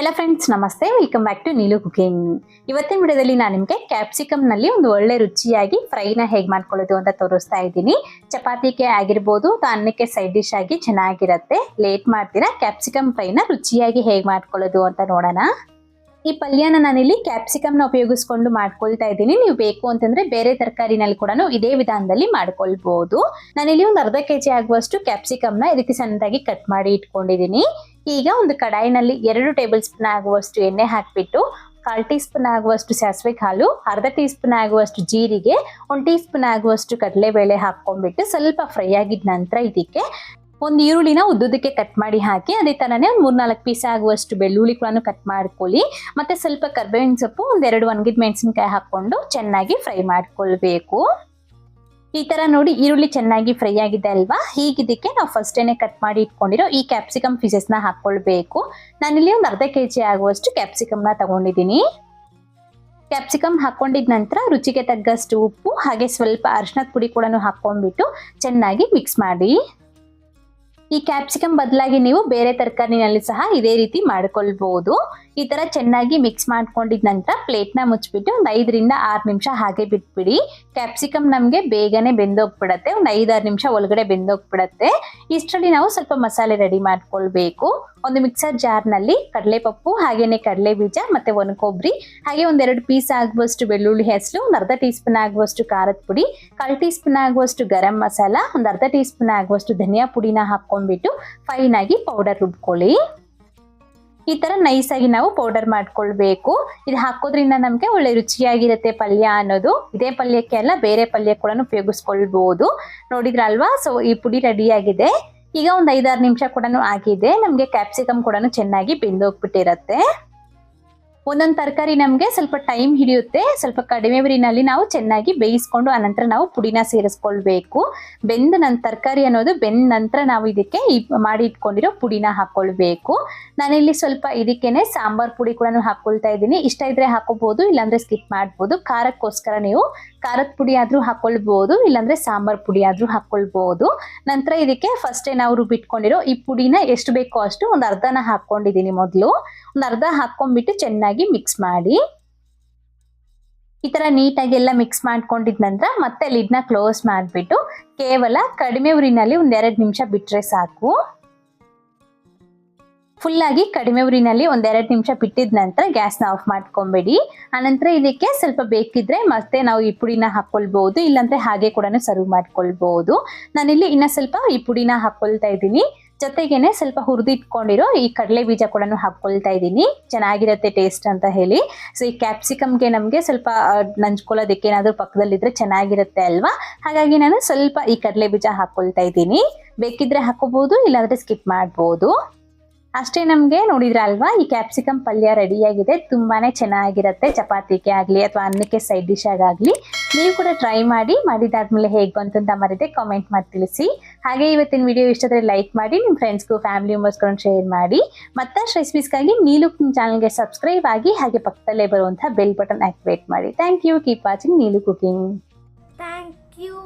ಎಲ್ಲ ಫ್ರೆಂಡ್ಸ್ ನಮಸ್ತೆ. Welcome back to Neelu cooking ಇವತ್ತಿನ ವಿಡಿಯೋದಲ್ಲಿ ನಾನು ನಿಮಗೆ ಕ್ಯಾಪ್ಸಿಕಮ್ನಲ್ಲಿ ಒಂದು ಒಳ್ಳೆ ರುಚಿಯಾಗಿ ಫ್ರೈನ ಹೇಗೆ ಮಾಡ್ಕೊಳ್ಳೋದು ಅಂತ ತೋರಿಸ್ತಾ ಇದ್ದೀನಿ. ಚಪಾತಿಗೆ ಆಗಿರ್ಬೋದು ಅನ್ನಕ್ಕೆ ಸೈಡ್ ಡಿಶ್ ಆಗಿ ಚೆನ್ನಾಗಿರುತ್ತೆ. ಲೇಟ್ ಮಾಡ್ತೀರಾ ಕ್ಯಾಪ್ಸಿಕಮ್ ಫ್ರೈನ ರುಚಿಯಾಗಿ ಹೇಗೆ ಮಾಡ್ಕೊಳ್ಳೋದು ಅಂತ ನೋಡೋಣ. ಈ ಪಲ್ಯನ ನಾನಿಲ್ಲಿ ಕ್ಯಾಪ್ಸಿಕಮ್ನ ಉಪಯೋಗಿಸ್ಕೊಂಡು ಮಾಡ್ಕೊಳ್ತಾ ಇದ್ದೀನಿ. ನೀವು ಬೇಕು ಅಂತಂದ್ರೆ ಬೇರೆ ತರಕಾರಿನಲ್ಲಿ ಕೂಡ ಇದೇ ವಿಧಾನದಲ್ಲಿ ಮಾಡ್ಕೊಳ್ಬಹುದು ನಾನಿಲ್ಲಿ ಒಂದು ಅರ್ಧ ಕೆ ಜಿ ಆಗುವಷ್ಟು ಕ್ಯಾಪ್ಸಿಕಮ್ನ ಇದಕ್ಕೆ ಸಣ್ಣದಾಗಿ ಕಟ್ ಮಾಡಿ ಇಟ್ಕೊಂಡಿದ್ದೀನಿ. ಈಗ ಒಂದು ಕಡಾಯಿನಲ್ಲಿ ಎರಡು ಟೇಬಲ್ ಸ್ಪೂನ್ ಆಗುವಷ್ಟು ಎಣ್ಣೆ ಹಾಕಿಬಿಟ್ಟು, ಕಾಲ್ ಟೀ ಸ್ಪೂನ್ ಆಗುವಷ್ಟು ಸಾಸಿವೆ ಹಾಲು ಅರ್ಧ ಟೀ ಸ್ಪೂನ್ ಆಗುವಷ್ಟು ಜೀರಿಗೆ, ಒಂದು ಟೀ ಸ್ಪೂನ್ ಆಗುವಷ್ಟು ಕಡಲೆಬೇಳೆ ಹಾಕ್ಕೊಂಡ್ಬಿಟ್ಟು ಸ್ವಲ್ಪ ಫ್ರೈ ಆಗಿದ ನಂತರ ಇದಕ್ಕೆ ಒಂದು ಈರುಳ್ಳಿನ ಉದ್ದುದಕ್ಕೆ ಕಟ್ ಮಾಡಿ ಹಾಕಿ, ಅದೇ ಥರನೇ ಒಂದು ಮೂರ್ನಾಲ್ಕು ಪೀಸ್ ಆಗುವಷ್ಟು ಬೆಳ್ಳುಳ್ಳಿ ಕೂಡ ಕಟ್ ಮಾಡ್ಕೊಳ್ಳಿ. ಮತ್ತೆ ಸ್ವಲ್ಪ ಕರ್ಬೇವಿನ ಸೊಪ್ಪು ಒಂದೆರಡು ಒಣಗಿದ ಮೆಣಸಿನ್ಕಾಯಿ ಹಾಕ್ಕೊಂಡು ಚೆನ್ನಾಗಿ ಫ್ರೈ ಮಾಡ್ಕೊಳ್ಬೇಕು. ಈ ತರ ನೋಡಿ ಈರುಳ್ಳಿ ಚೆನ್ನಾಗಿ ಫ್ರೈ ಆಗಿದೆ ಅಲ್ವಾ? ಹೀಗಿದ್ದಕ್ಕೆ ನಾವು ಫಸ್ಟೇನೆ ಕಟ್ ಮಾಡಿ ಇಟ್ಕೊಂಡಿರೋ ಈ ಕ್ಯಾಪ್ಸಿಕಮ್ ಪೀಸಸ್ನ ಹಾಕ್ಕೊಳ್ಬೇಕು ನಾನಿಲ್ಲಿ ಒಂದು ಅರ್ಧ ಕೆ ಜಿ ಆಗುವಷ್ಟು ಕ್ಯಾಪ್ಸಿಕಮ್ನ ತಗೊಂಡಿದ್ದೀನಿ. ಕ್ಯಾಪ್ಸಿಕಮ್ ಹಾಕೊಂಡಿದ ನಂತರ ರುಚಿಗೆ ತಗ್ಗಷ್ಟು ಉಪ್ಪು, ಹಾಗೆ ಸ್ವಲ್ಪ ಅರಿಶಿನದ ಪುಡಿ ಕೂಡ ಹಾಕ್ಕೊಂಡ್ಬಿಟ್ಟು ಚೆನ್ನಾಗಿ ಮಿಕ್ಸ್ ಮಾಡಿ. ಈ ಕ್ಯಾಪ್ಸಿಕಮ್ ಬದಲಾಗಿ ನೀವು ಬೇರೆ ತರಕಾರಿನಲ್ಲಿ ಸಹ ಇದೇ ರೀತಿ ಮಾಡ್ಕೊಳ್ಬಹುದು ಈ ತರ ಚೆನ್ನಾಗಿ ಮಿಕ್ಸ್ ಮಾಡ್ಕೊಂಡಿದ ನಂತರ ಪ್ಲೇಟ್ನ ಮುಚ್ಚಿಬಿಟ್ಟು ಒಂದು ಐದರಿಂದ ಆರು ನಿಮಿಷ ಹಾಗೆ ಬಿಟ್ಬಿಡಿ. ಕ್ಯಾಪ್ಸಿಕಮ್ ನಮಗೆ ಬೇಗನೆ ಬೆಂದೋಗ್ಬಿಡತ್ತೆ. ಒಂದು ಐದಾರು ನಿಮಿಷ ಒಳಗಡೆ ಬೆಂದೋಗ್ಬಿಡತ್ತೆ. ಇಷ್ಟರಲ್ಲಿ ನಾವು ಸ್ವಲ್ಪ ಮಸಾಲೆ ರೆಡಿ ಮಾಡ್ಕೊಳ್ಬೇಕು. ಒಂದು ಮಿಕ್ಸರ್ ಜಾರ್ನಲ್ಲಿ ಕಡಲೆಪಪ್ಪು, ಹಾಗೇನೆ ಕಡಲೆ ಬೀಜ ಮತ್ತೆ ಒಂದು ಕೊಬ್ಬರಿ ಹಾಗೆ ಒಂದೆರಡು ಪೀಸ್ ಆಗುವಷ್ಟು ಬೆಳ್ಳುಳ್ಳಿ ಹೆಸರು, ಒಂದು ಅರ್ಧ ಟೀ ಸ್ಪೂನ್ ಆಗುವಷ್ಟು ಖಾರದ ಪುಡಿ, ಕಾಲು ಟೀ ಸ್ಪೂನ್ ಆಗುವಷ್ಟು ಗರಂ ಮಸಾಲ, ಒಂದು ಅರ್ಧ ಟೀ ಸ್ಪೂನ್ ಆಗುವಷ್ಟು ಧನಿಯಾ ಪುಡಿನ ಹಾಕ್ಕೊಂಡ್ಬಿಟ್ಟು ಫೈನ್ ಆಗಿ ಪೌಡರ್ ರುಬ್ಕೊಳ್ಳಿ. ಈ ತರ ನೈಸ್ ಆಗಿ ನಾವು ಪೌಡರ್ ಮಾಡ್ಕೊಳ್ಬೇಕು. ಇದು ಹಾಕೋದ್ರಿಂದ ನಮಗೆ ಒಳ್ಳೆ ರುಚಿಯಾಗಿರುತ್ತೆ ಪಲ್ಯ ಅನ್ನೋದು. ಇದೇ ಪಲ್ಯಕ್ಕೆ ಅಲ್ಲ, ಬೇರೆ ಪಲ್ಯ ಕೂಡ ಉಪಯೋಗಿಸ್ಕೊಳ್ಬಹುದು ನೋಡಿದ್ರಲ್ವಾ? ಸೊ ಈ ಪುಡಿ ರೆಡಿ ಆಗಿದೆ. ಈಗ ಒಂದು ಐದಾರು ನಿಮಿಷ ಕೂಡ ಆಗಿದೆ. ನಮಗೆ ಕ್ಯಾಪ್ಸಿಕಮ್ ಕೂಡ ಚೆನ್ನಾಗಿ ಬೆಂದೋಗ್ಬಿಟ್ಟಿರತ್ತೆ. ಒಂದೊಂದು ತರಕಾರಿ ನಮಗೆ ಸ್ವಲ್ಪ ಟೈಮ್ ಹಿಡಿಯುತ್ತೆ. ಸ್ವಲ್ಪ ಕಡಿಮೆ ಬರಿನಲ್ಲಿ ನಾವು ಚೆನ್ನಾಗಿ ಬೇಯಿಸ್ಕೊಂಡು ಆನಂತರ ನಾವು ಪುಡಿನ ಸೇರಿಸ್ಕೊಳ್ಬೇಕು. ಬೆಂದ ನನ್ನ ತರಕಾರಿ ಅನ್ನೋದು ಬೆಂದ ನಂತರ ನಾವು ಇದಕ್ಕೆ ಮಾಡಿ ಇಟ್ಕೊಂಡಿರೋ ಪುಡಿನ ಹಾಕೊಳ್ಬೇಕು. ನಾನಿಲ್ಲಿ ಸ್ವಲ್ಪ ಇದಕ್ಕೇನೆ ಸಾಂಬಾರ್ ಪುಡಿ ಕೂಡ ಹಾಕೊಳ್ತಾ ಇದ್ದೀನಿ. ಇಷ್ಟ ಇದ್ರೆ ಹಾಕೋಬಹುದು ಇಲ್ಲಾಂದ್ರೆ ಸ್ಕಿಪ್ ಮಾಡ್ಬೋದು. ಖಾರಕ್ಕೋಸ್ಕರ ನೀವು ಖಾರದ ಪುಡಿ ಆದರೂ ಹಾಕ್ಕೊಳ್ಬೋದು ಇಲ್ಲಾಂದ್ರೆ ಸಾಂಬಾರ್ ಪುಡಿ ಆದರೂ ಹಾಕ್ಕೊಳ್ಬೋದು ನಂತರ ಇದಕ್ಕೆ ಫಸ್ಟೇ ನಾವು ರುಬ್ಬಿಟ್ಕೊಂಡಿರೋ ಈ ಪುಡಿನ ಎಷ್ಟು ಬೇಕೋ ಅಷ್ಟು ಒಂದು ಅರ್ಧನ ಹಾಕ್ಕೊಂಡಿದ್ದೀನಿ ಮೊದಲು. ಒಂದು ಅರ್ಧ ಹಾಕೊಂಡ್ಬಿಟ್ಟು ಚೆನ್ನಾಗಿ ಮಿಕ್ಸ್ ಮಾಡಿ. ಈ ಥರ ನೀಟಾಗಿ ಎಲ್ಲ ಮಿಕ್ಸ್ ಮಾಡ್ಕೊಂಡಿದ ನಂತರ ಮತ್ತೆ ಲಿಡ್ನ ಕ್ಲೋಸ್ ಮಾಡಿಬಿಟ್ಟು ಕೇವಲ ಕಡಿಮೆ ಉರಿನಲ್ಲಿ ಒಂದೆರಡು ನಿಮಿಷ ಬಿಟ್ಟರೆ ಸಾಕು. ಫುಲ್ ಆಗಿ ಕಡಿಮೆ ಉರಿನಲ್ಲಿ ಒಂದೆರಡು ನಿಮಿಷ ಬಿಟ್ಟಿದ ನಂತರ ಗ್ಯಾಸ್ನ ಆಫ್ ಮಾಡ್ಕೊಂಬೇಡಿ. ಆನಂತರ ಇದಕ್ಕೆ ಸ್ವಲ್ಪ ಬೇಕಿದ್ರೆ ಮತ್ತೆ ನಾವು ಈ ಪುಡಿನ ಹಾಕೊಳ್ಬಹುದು, ಇಲ್ಲಾಂದ್ರೆ ಹಾಗೆ ಕೂಡ ಸರ್ವ್ ಮಾಡ್ಕೊಳ್ಬಹುದು. ನಾನಿಲ್ಲಿ ಇನ್ನ ಸ್ವಲ್ಪ ಈ ಪುಡಿನ ಹಾಕೊಳ್ತಾ ಇದ್ದೀನಿ. ಜೊತೆಗೇನೆ ಸ್ವಲ್ಪ ಹುರಿದಿಟ್ಕೊಂಡಿರೋ ಈ ಕಡಲೆ ಬೀಜ ಕೂಡ ಹಾಕೊಳ್ತಾ ಇದ್ದೀನಿ. ಚೆನ್ನಾಗಿರುತ್ತೆ ಟೇಸ್ಟ್ ಅಂತ ಹೇಳಿ. ಸೊ ಈ ಕ್ಯಾಪ್ಸಿಕಮ್ಗೆ ನಮಗೆ ಸ್ವಲ್ಪ ನಂಚ್ಕೊಳ್ಳೋದಕ್ಕೆ ಏನಾದರೂ ಪಕ್ಕದಲ್ಲಿದ್ರೆ ಚೆನ್ನಾಗಿರುತ್ತೆ ಅಲ್ವಾ? ಹಾಗಾಗಿ ನಾನು ಸ್ವಲ್ಪ ಈ ಕಡಲೆ ಬೀಜ ಹಾಕ್ಕೊಳ್ತಾ ಇದ್ದೀನಿ. ಬೇಕಿದ್ರೆ ಹಾಕೋಬಹುದು ಇಲ್ಲಾಂದ್ರೆ ಸ್ಕಿಪ್ ಮಾಡ್ಬೋದು. ಅಷ್ಟೇ ನಮಗೆ ನೋಡಿದ್ರೆ ಅಲ್ವಾ ಈ ಕ್ಯಾಪ್ಸಿಕಮ್ ಪಲ್ಯ ರೆಡಿಯಾಗಿದೆ. ತುಂಬಾನೇ ಚೆನ್ನಾಗಿರುತ್ತೆ. ಚಪಾತಿಗೆ ಆಗಲಿ ಅಥವಾ ಅನ್ನಕ್ಕೆ ಸೈಡ್ ಡಿಶ್ ಆಗಾಗಲಿ ನೀವು ಕೂಡ ಟ್ರೈ ಮಾಡಿ, ಮಾಡಿದಾದ್ಮೇಲೆ ಹೇಗೆ ಬಂತು ಅಂತ ಮರಿದೆ ಕಾಮೆಂಟ್ ಮಾಡಿ ತಿಳಿಸಿ. ಹಾಗೆ ಇವತ್ತಿನ ವಿಡಿಯೋ ಇಷ್ಟಾದರೆ ಲೈಕ್ ಮಾಡಿ ನಿಮ್ಮ ಫ್ರೆಂಡ್ಸ್ಗೂ ಫ್ಯಾಮಿಲಿ ಮೆಂಬರ್ಸ್ಗಳನ್ನು ಶೇರ್ ಮಾಡಿ. ಮತ್ತಷ್ಟು ರೆಸಿಪೀಸ್ಗಾಗಿ ನೀಲು ಚಾನಲ್ಗೆ ಸಬ್ಸ್ಕ್ರೈಬ್ ಆಗಿ, ಹಾಗೆ ಪಕ್ಕದಲ್ಲೇ ಬರುವಂಥ ಬೆಲ್ ಬಟನ್ ಆಕ್ಟಿವೇಟ್ ಮಾಡಿ. Thank you keep watching Neelu cooking thank you.